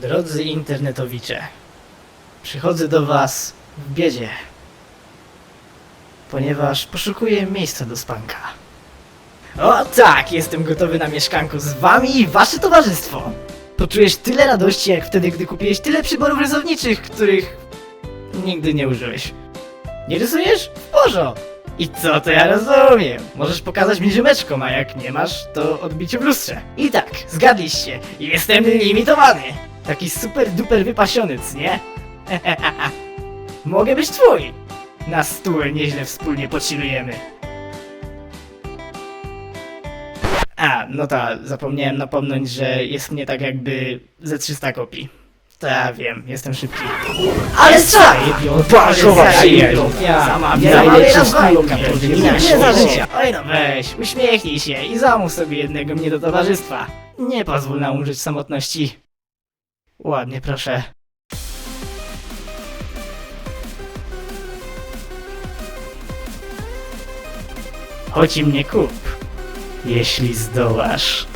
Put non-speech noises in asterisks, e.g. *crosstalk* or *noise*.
Drodzy internetowicze, przychodzę do Was w biedzie, ponieważ poszukuję miejsca do spanka. O tak, jestem gotowy na mieszkanko z Wami i Wasze towarzystwo. Poczujesz tyle radości, jak wtedy, gdy kupiłeś tyle przyborów rysowniczych, których nigdy nie użyłeś. Nie rysujesz? W. I co to ja rozumiem? Możesz pokazać mi ziomeczkom, a jak nie masz, to odbicie w lustrze. I tak, zgadliście, jestem limitowany. Taki super duper wypasioniec, nie? *laughs* Mogę być twój. Na stół nieźle wspólnie pochillujemy. A, no ta, zapomniałem napomnieć, że jest mnie tak jakby ze 300 kopii. Ta, wiem, jestem szybki. Ale co? Bankowa przyjaciół. Zamawiaj na stylu bajka, będzie nie na za życia. Oj no weź, uśmiechnij się i zamów sobie jednego mnie do towarzystwa. Nie pozwól nam umrzeć w samotności. Ładnie, proszę. Chodź mnie kup, jeśli zdołasz.